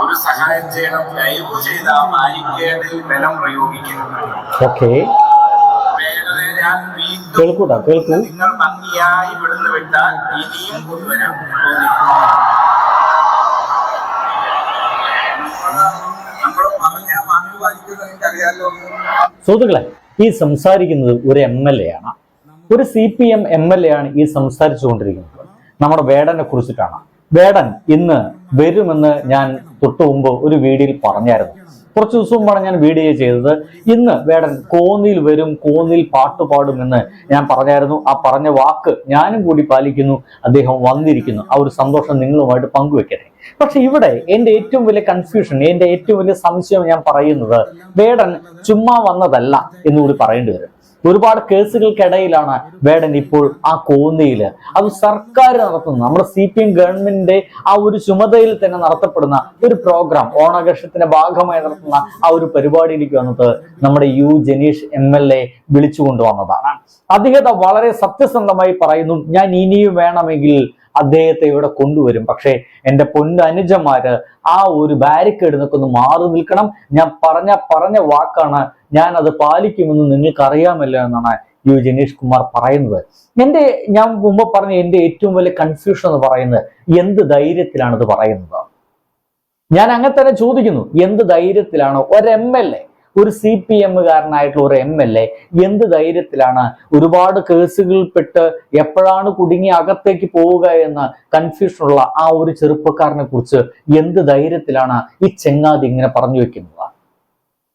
ഒരു സഹായം ചെയ്യണം ലൈവ് ചെയ്ത ബാരിക്കേഡിൽ ബലം പ്രയോഗിക്കരുത് ഓക്കെ. ഞാൻ വീണ്ടും കേൾക്കൂ. നിങ്ങൾ ഭംഗിയായി വിടുന്നു വിട്ടാൽ ഇനിയും കൊണ്ടുവരാം സുഹൃത്തുക്കളെ ഈ സംസാരിക്കുന്നത് ഒരു എം എൽ എ ആണ്. ഒരു C P M M L A ആണ് ഈ സംസാരിച്ചുകൊണ്ടിരിക്കുന്നത്. നമ്മുടെ വേടനെ കുറിച്ചിട്ടാണ്. വേടൻ ഇന്ന് വരുമെന്ന് ഞാൻ തൊട്ടു മുമ്പ് ഒരു വീഡിയോയിൽ പറഞ്ഞായിരുന്നു. കുറച്ച് ദിവസം മുമ്പാണ് ഞാൻ വീഡിയോ ചെയ്തത്. ഇന്ന് വേടൻ കോന്നിയിൽ വരും കോന്നിയിൽ പാട്ട് പാടുമെന്ന് ഞാൻ പറഞ്ഞായിരുന്നു. ആ പറഞ്ഞ വാക്ക് ഞാനും കൂടി പാലിക്കുന്നു. അദ്ദേഹം വന്നിരിക്കുന്നു. ആ ഒരു സന്തോഷം നിങ്ങളുമായിട്ട് പങ്കുവെക്കട്ടെ. പക്ഷെ ഇവിടെ എന്റെ ഏറ്റവും വലിയ കൺഫ്യൂഷൻ എന്റെ ഏറ്റവും വലിയ സംശയം ഞാൻ പറയുന്നത് വേടൻ ചുമ്മാ വന്നതല്ല എന്നുകൂടി പറയേണ്ടി വരും. ഒരുപാട് കേസുകൾക്കിടയിലാണ് വേടൻ ഇപ്പോൾ ആ കോന്നിയിൽ അത് സർക്കാർ നടത്തുന്ന നമ്മുടെ സി പി എം ഗവൺമെന്റിന്റെ ആ ഒരു ചുമതലയിൽ തന്നെ നടത്തപ്പെടുന്ന ഒരു പ്രോഗ്രാം ഓണാഘോഷത്തിന്റെ ഭാഗമായി നടത്തുന്ന ആ ഒരു പരിപാടിയിലേക്ക് വന്നത് നമ്മുടെ U Janeesh M L A വിളിച്ചു കൊണ്ടുവന്നതാണ്. അദ്ദേഹത്തെ വളരെ സത്യസന്ധമായി പറയുന്നു ഞാൻ ഇനിയും വേണമെങ്കിൽ അദ്ദേഹത്തെ ഇവിടെ കൊണ്ടുവരും. പക്ഷേ എന്റെ പൊന്നു അനുജന്മാര് ആ ഒരു ബാരിക്കേഡ് നിൽക്കൊന്ന് മാറി നിൽക്കണം. ഞാൻ പറഞ്ഞ പറഞ്ഞ വാക്കാണ് ഞാൻ അത് പാലിക്കുമെന്ന് നിങ്ങൾക്ക് അറിയാമല്ലോ എന്നാണ് യു ജനീഷ് കുമാർ പറയുന്നത്. എന്റെ ഞാൻ മുമ്പ് പറഞ്ഞ എന്റെ ഏറ്റവും വലിയ കൺഫ്യൂഷൻ എന്ന് പറയുന്നത് എന്ത് ധൈര്യത്തിലാണ് ഇത് പറയുന്നത്? ഞാൻ അങ്ങനെ തന്നെ ചോദിക്കുന്നു എന്ത് ധൈര്യത്തിലാണ് ഒരു എം എൽ എ ഒരു സി പി എമ്മുകാരനായിട്ടുള്ള ഒരു എം എൽ എ എന്ത് ധൈര്യത്തിലാണ് ഒരുപാട് കേസുകളിൽപ്പെട്ട് എപ്പോഴാണ് കുടുങ്ങി അകത്തേക്ക് പോവുക എന്ന കൺഫ്യൂഷനുള്ള ആ ഒരു ചെറുപ്പക്കാരനെ കുറിച്ച് എന്ത് ധൈര്യത്തിലാണ് ഈ ചെങ്ങാതി ഇങ്ങനെ പറഞ്ഞു വെക്കുന്നത്?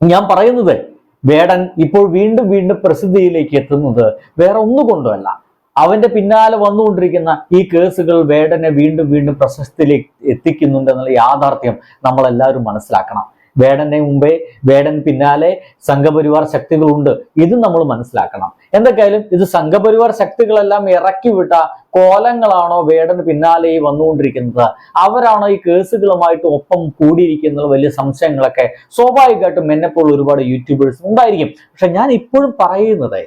ഞാൻ പറയുന്നത് വേടൻ ഇപ്പോൾ വീണ്ടും വീണ്ടും പ്രസിദ്ധിയിലേക്ക് എത്തുന്നത് വേറെ ഒന്നുകൊണ്ടുമല്ല. അവന്റെ പിന്നാലെ വന്നുകൊണ്ടിരിക്കുന്ന ഈ കേസുകൾ വേടനെ വീണ്ടും വീണ്ടും പ്രശസ്തിയിലേക്ക് എത്തിക്കുന്നുണ്ട് എന്നുള്ള യാഥാർത്ഥ്യം നമ്മളെല്ലാവരും മനസ്സിലാക്കണം. വേടന്റെ മുമ്പേ വേടൻ പിന്നാലെ സംഘപരിവാർ ശക്തികളുണ്ട്. ഇത് നമ്മൾ മനസ്സിലാക്കണം. എന്തൊക്കെയായാലും ഇത് സംഘപരിവാർ ശക്തികളെല്ലാം ഇറക്കി വിട്ട കോലങ്ങളാണോ വേടന് പിന്നാലെ വന്നുകൊണ്ടിരിക്കുന്നത്? അവരാണോ ഈ കേസുകളുമായിട്ട് ഒപ്പം കൂടിയിരിക്കുന്ന വലിയ സംശയങ്ങളൊക്കെ സ്വാഭാവികമായിട്ടും എന്നെപ്പോൾ ഒരുപാട് യൂട്യൂബേഴ്സ് ഉണ്ടായിരിക്കും. പക്ഷെ ഞാൻ ഇപ്പോഴും പറയുന്നത്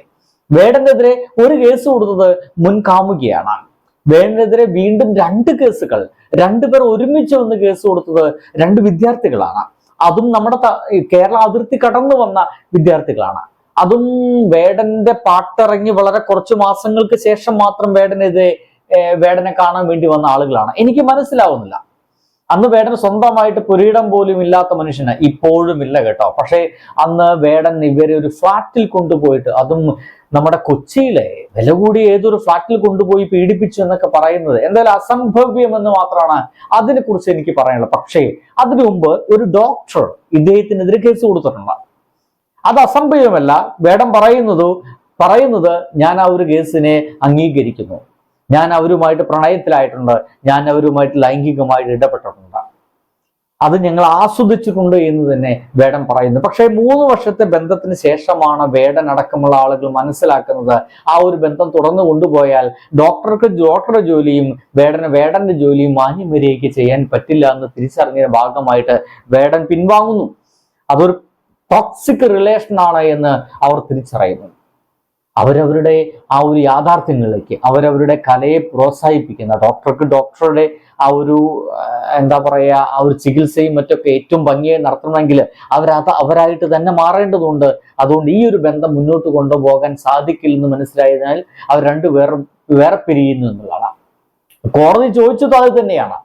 വേടനെതിരെ ഒരു കേസ് കൊടുത്തത് മുൻ കാമുകിയാണ്. വേടനെതിരെ വീണ്ടും രണ്ട് കേസുകൾ രണ്ടുപേർ ഒരുമിച്ച് വന്ന് കേസ് കൊടുത്തത് രണ്ട് വിദ്യാർത്ഥികളാണ്. അതും നമ്മുടെ കേരള അതിർത്തി കടന്നു വന്ന വിദ്യാർത്ഥികളാണ്. അതും വേടന്റെ പാട്ടിറങ്ങി വളരെ കുറച്ച് മാസങ്ങൾക്ക് ശേഷം മാത്രം വേടനെതിരെ വേടനെ കാണാൻ വേണ്ടി വന്ന ആളുകളാണ്. എനിക്ക് മനസ്സിലാവുന്നില്ല. അന്ന് വേടൻ സ്വന്തമായിട്ട് പുരീടം പോലും ഇല്ലാത്ത മനുഷ്യന് ഇപ്പോഴും ഇല്ല കേട്ടോ. പക്ഷേ അന്ന് വേടൻ ഇവരെ ഒരു ഫ്ലാറ്റിൽ കൊണ്ടുപോയിട്ട് അതും നമ്മുടെ കൊച്ചിയിലെ വില കൂടി ഏതൊരു ഫ്ലാറ്റിൽ കൊണ്ടുപോയി പീഡിപ്പിച്ചു എന്നൊക്കെ പറയുന്നത് എന്തായാലും അസംഭവ്യം എന്ന് മാത്രമാണ് അതിനെക്കുറിച്ച് എനിക്ക് പറയാനുള്ളത്. പക്ഷേ അതിനു മുമ്പ് ഒരു ഡോക്ടർ ഇദ്ദേഹത്തിനെതിരെ കേസ് കൊടുത്തിട്ടുണ്ട്. അത് അസംഭവ്യമല്ല. വേടം പറയുന്നത് പറയുന്നത് ഞാൻ ആ ഒരു കേസിനെ അംഗീകരിക്കുന്നു. ഞാൻ അവരുമായിട്ട് പ്രണയത്തിലായിട്ടുണ്ട്. ഞാൻ അവരുമായിട്ട് ലൈംഗികമായിട്ട് ഇടപെട്ടിട്ടുണ്ട്. അത് ഞങ്ങൾ ആസ്വദിച്ചിട്ടുണ്ട് എന്ന് തന്നെ വേടൻ പറയുന്നു. പക്ഷേ മൂന്ന് വർഷത്തെ ബന്ധത്തിന് ശേഷമാണ് വേടൻ അടക്കമുള്ള ആളുകൾ മനസ്സിലാക്കുന്നത് ആ ഒരു ബന്ധം തുടർന്ന് കൊണ്ടുപോയാൽ ഡോക്ടർക്ക് ഡോക്ടറുടെ ജോലിയും വേടന് വേടന്റെ ജോലിയും മാന്യമര്യാദയ്ക്ക് ചെയ്യാൻ പറ്റില്ല എന്ന് തിരിച്ചറിഞ്ഞതിന്റെ ഭാഗമായിട്ട് വേടൻ പിൻവാങ്ങുന്നു. അതൊരു ടോക്സിക് റിലേഷനാണ് എന്ന് അവർ തിരിച്ചറിയുന്നു. അവരവരുടെ ആ ഒരു യാഥാർത്ഥ്യങ്ങളിലേക്ക് അവരവരുടെ കലയെ പ്രോത്സാഹിപ്പിക്കുന്ന ഡോക്ടർക്ക് ഡോക്ടറുടെ ആ ഒരു എന്താ പറയുക ആ ഒരു ചികിത്സയും മറ്റൊക്കെ ഏറ്റവും ഭംഗിയായി നടത്തണമെങ്കിൽ അവരത് അവരായിട്ട് തന്നെ മാറേണ്ടതുണ്ട്. അതുകൊണ്ട് ഈ ഒരു ബന്ധം മുന്നോട്ട് കൊണ്ടുപോകാൻ സാധിക്കില്ലെന്ന് മനസ്സിലായതിനാൽ അവർ രണ്ടു വേറെ വേറെ പിരിയുന്നു എന്നുള്ളതാണ്. കോടതി ചോദിച്ചത് അത് തന്നെയാണ്.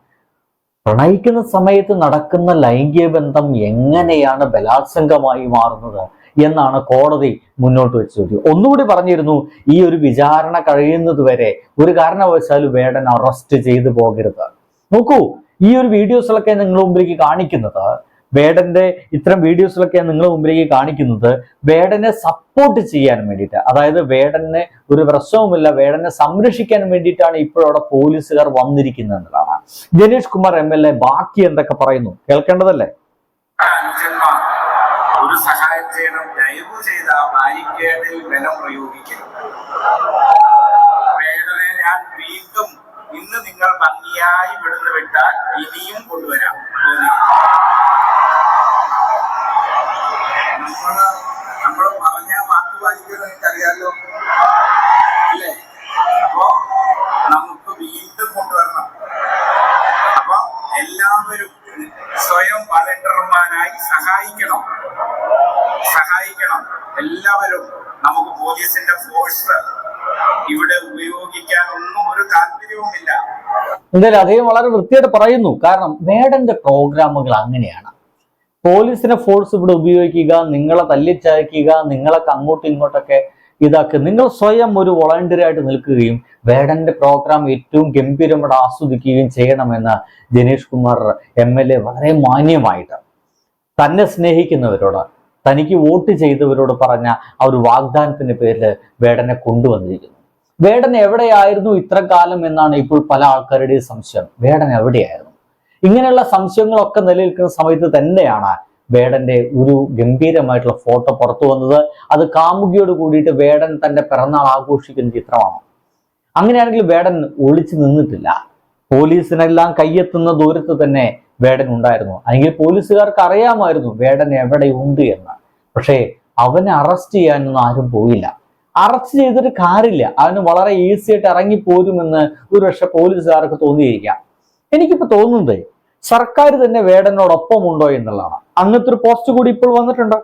പ്രണയിക്കുന്ന സമയത്ത് നടക്കുന്ന ലൈംഗിക ബന്ധം എങ്ങനെയാണ് ബലാത്സംഗമായി മാറുന്നത്? എന്നാണ് കോടതി മുന്നോട്ട് വെച്ച ചോദ്യം. ഒന്നുകൂടി പറഞ്ഞിരുന്നു ഈ ഒരു വിചാരണ കഴിയുന്നത് വരെ ഒരു കാരണവശാലും വേടൻ അറസ്റ്റ് ചെയ്തു പോകരുത്. നോക്കൂ ഈ ഒരു വീഡിയോസിലൊക്കെ നിങ്ങൾ മുമ്പിലേക്ക് കാണിക്കുന്നത് വേടന്റെ ഇത്തരം വീഡിയോസിലൊക്കെ നിങ്ങൾ മുമ്പിലേക്ക് കാണിക്കുന്നത് വേടനെ സപ്പോർട്ട് ചെയ്യാൻ വേണ്ടിയിട്ട്. അതായത് വേടനെ ഒരു പ്രശ്നവുമില്ല വേടനെ സംരക്ഷിക്കാൻ വേണ്ടിയിട്ടാണ് ഇപ്പോഴവിടെ പോലീസുകാർ വന്നിരിക്കുന്നത് എന്നുള്ളതാണ്. ജനീഷ് കുമാർ എം ബാക്കി എന്തൊക്കെ പറയുന്നു? കേൾക്കേണ്ടതല്ലേ? ഒരു സഹായം ചെയ്യണം ദയവ് ചെയ്ത ബാരിക്കേഡിൽ ബലം പ്രയോഗിക്കരുത് വേദനെ ഞാൻ വീണ്ടും ഇന്ന് നിങ്ങൾ ഭംഗിയായി വിടുന്നു വിട്ടാൽ ഇനിയും കൊണ്ടുവരാം. നമ്മൾ നമ്മൾ പറഞ്ഞ വാക്ക് അല്ലേ? അപ്പോ നമുക്ക് വീണ്ടും കൊണ്ടുവരണം അപ്പൊ എല്ലാവരും സഹായിക്കണം സഹായിക്കണം. എല്ലാവരും നമുക്ക് പോലീസിന്റെ ഫോഴ്സ് ഇവിടെ ഉപയോഗിക്കാൻ ഒന്നും ഒരു താല്പര്യവുമില്ല. എന്തായാലും അദ്ദേഹം വളരെ വൃത്തിയായിട്ട് പറയുന്നു. കാരണം മേഡന്റെ പ്രോഗ്രാമുകൾ അങ്ങനെയാണ്. പോലീസിനെ ഫോഴ്സ് ഇവിടെ ഉപയോഗിക്കുക നിങ്ങളെ തല്ലിച്ചയക്കുക നിങ്ങളൊക്കെ അങ്ങോട്ടും ഇങ്ങോട്ടൊക്കെ ഇതാക്കുക. നിങ്ങൾ സ്വയം ഒരു വോളണ്ടിയറായിട്ട് നിൽക്കുകയും വേടന്റെ പ്രോഗ്രാം ഏറ്റവും ഗംഭീരമായിട്ട് ആസ്വദിക്കുകയും ചെയ്യണമെന്ന് ജനീഷ് കുമാർ എം വളരെ മാന്യമായിട്ട് തന്നെ സ്നേഹിക്കുന്നവരോട് തനിക്ക് വോട്ട് ചെയ്തവരോട് പറഞ്ഞ ആ ഒരു വാഗ്ദാനത്തിന്റെ പേരിൽ വേടനെ കൊണ്ടുവന്നിരിക്കുന്നു. വേടൻ എവിടെയായിരുന്നു ഇത്ര കാലം എന്നാണ് ഇപ്പോൾ പല ആൾക്കാരുടെയും സംശയം. വേടൻ എവിടെയായിരുന്നു? ഇങ്ങനെയുള്ള സംശയങ്ങളൊക്കെ നിലനിൽക്കുന്ന സമയത്ത് തന്നെയാണ് വേടന്റെ ഒരു ഗംഭീരമായിട്ടുള്ള ഫോട്ടോ പുറത്തു വന്നത്. അത് കാമുകിയോട് കൂടിയിട്ട് വേടൻ തന്റെ പിറന്നാൾ ആഘോഷിക്കുന്ന ചിത്രമാണ്. അങ്ങനെയാണെങ്കിൽ വേടൻ ഒളിച്ചു നിന്നിട്ടില്ല. പോലീസിനെല്ലാം കയ്യെത്തുന്ന ദൂരത്ത് തന്നെ വേടൻ ഉണ്ടായിരുന്നു. അല്ലെങ്കിൽ പോലീസുകാർക്ക് അറിയാമായിരുന്നു വേടൻ എവിടെയുണ്ട് എന്ന്. പക്ഷേ അവനെ അറസ്റ്റ് ചെയ്യാനൊന്നും ആരും പോയില്ല. അറസ്റ്റ് ചെയ്തിട്ട് കാര്യമില്ല. അവന് വളരെ ഈസി ആയിട്ട് ഇറങ്ങി പോരുമെന്ന് ഒരു പക്ഷെ പോലീസുകാർക്ക് തോന്നിയിരിക്കാം. എനിക്കിപ്പോ തോന്നുന്നത് സർക്കാർ തന്നെ വേടനോടൊപ്പം ഉണ്ടോ എന്നുള്ളതാണ്. അങ്ങനത്തെ ഒരു പോസ്റ്റ് കൂടി ഇപ്പോൾ വന്നിട്ടുണ്ട്?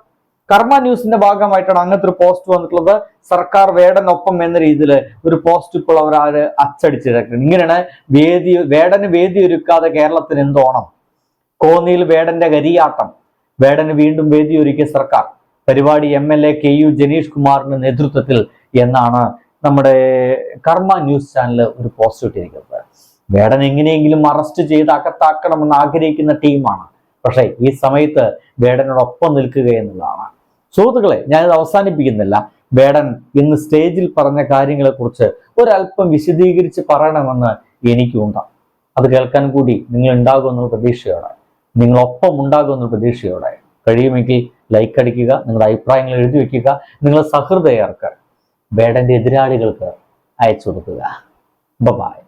കർമ്മ ന്യൂസിന്റെ ഭാഗമായിട്ടാണ് അങ്ങനത്തെ ഒരു പോസ്റ്റ് വന്നിട്ടുള്ളത്. സർക്കാർ വേടനൊപ്പം എന്ന രീതിയിൽ ഒരു പോസ്റ്റ് ഇപ്പോൾ അവർ ആര് അച്ചടിച്ചിരിക്കുന്നത് ഇങ്ങനെയാണ് വേദി വേടന് വേദി ഒരുക്കാതെ കേരളത്തിന് എന്തോണം കോന്നിയിൽ വേടന്റെ കരിയാട്ടം. വേടന് വീണ്ടും വേദി ഒരുക്കിയ സർക്കാർ. പരിപാടി M L A K U Janeesh കുമാറിന്റെ നേതൃത്വത്തിൽ എന്നാണ് നമ്മുടെ കർമ്മ ന്യൂസ് ചാനൽ ഒരു പോസ്റ്റ് ഇട്ടിരിക്കുന്നത്. വേടൻ എങ്ങനെയെങ്കിലും അറസ്റ്റ് ചെയ്ത് അകത്താക്കണമെന്ന് ആഗ്രഹിക്കുന്ന ടീമാണ് പക്ഷേ ഈ സമയത്ത് വേടനോടൊപ്പം നിൽക്കുക എന്നുള്ളതാണ് സുഹൃത്തുക്കളെ ഞാനിത് അവസാനിപ്പിക്കുന്നില്ല. വേടൻ ഇന്ന് സ്റ്റേജിൽ പറഞ്ഞ കാര്യങ്ങളെക്കുറിച്ച് ഒരല്പം വിശദീകരിച്ച് പറയണമെന്ന് എനിക്കുണ്ട്. അത് കേൾക്കാൻ കൂടി നിങ്ങൾ ഉണ്ടാകുമെന്നുള്ള പ്രതീക്ഷയോടെ. നിങ്ങളൊപ്പം ഉണ്ടാകുമെന്നുള്ള പ്രതീക്ഷയോടെ. കഴിയുമെങ്കിൽ ലൈക്ക് അടിക്കുക നിങ്ങളുടെ അഭിപ്രായങ്ങൾ എഴുതി വയ്ക്കുക നിങ്ങളുടെ സഹൃദയർക്ക് വേടന്റെ എതിരാളികൾക്ക് അയച്ചു കൊടുക്കുക. ബൈ